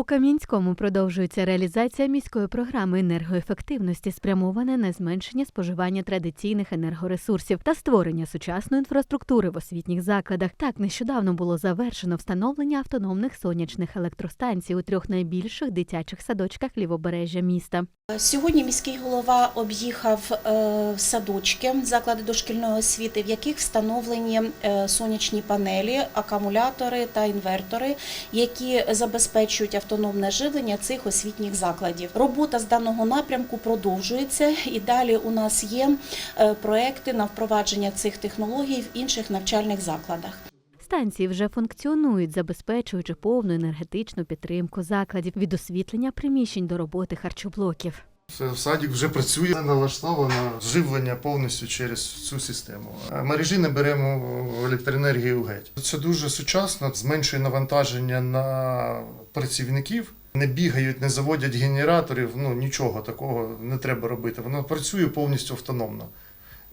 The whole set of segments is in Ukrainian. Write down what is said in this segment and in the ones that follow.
У Кам'янському продовжується реалізація міської програми енергоефективності, спрямована на зменшення споживання традиційних енергоресурсів та створення сучасної інфраструктури в освітніх закладах. Так нещодавно було завершено встановлення автономних сонячних електростанцій у трьох найбільших дитячих садочках лівобережжя міста. Сьогодні міський голова об'їхав е, садочки, заклади дошкільної освіти, в яких встановлені е, сонячні панелі, акумулятори та інвертори, які забезпечують автономне живлення цих освітніх закладів. Робота з даного напрямку продовжується, і далі у нас є е, проекти на впровадження цих технологій в інших навчальних закладах. Станції вже функціонують, забезпечуючи повну енергетичну підтримку закладів від освітлення приміщень до роботи харчоблоків. Все, Садик вже працює, налаштовано живлення повністю через цю систему. Мережі не беремо електроенергію геть. Це дуже сучасно, зменшує навантаження на працівників. Не бігають, не заводять генераторів, ну нічого такого не треба робити. Воно працює повністю автономно.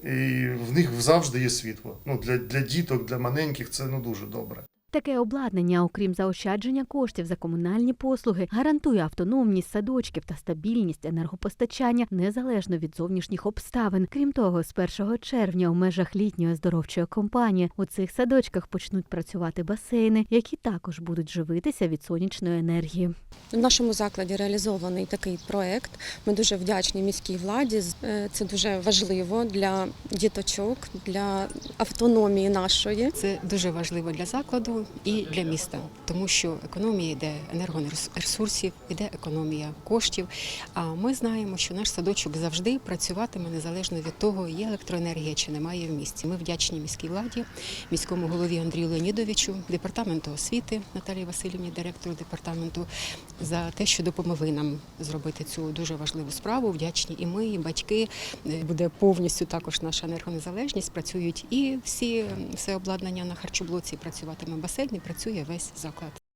І в них завжди є світло. Ну, для, для діток, для маленьких це ну, дуже добре. Таке обладнання, окрім заощадження коштів за комунальні послуги, гарантує автономність садочків та стабільність енергопостачання незалежно від зовнішніх обставин. Крім того, з 1 червня у межах літньої оздоровчої компанії у цих садочках почнуть працювати басейни, які також будуть живитися від сонячної енергії. В нашому закладі реалізований такий проект. Ми дуже вдячні міській владі. Е, Це дуже важливо для діточок, для автономії нашої. Це дуже важливо для закладу і для міста, тому що економія йде енергоресурсів, йде економія коштів. А ми знаємо, що наш садочок завжди працюватиме незалежно від того, є електроенергія чи немає в місті. Ми вдячні міській владі, міському голові Андрію Леонідовичу, департаменту освіти Наталії Васильівні, директору департаменту, за те, що допомогли нам зробити цю дуже важливу справу. Вдячні і ми, і батьки. Буде повністю також наша енергонезалежність. Працюють і всі все обладнання на харчоблоці. Працюватиме басейн, і працює весь заклад.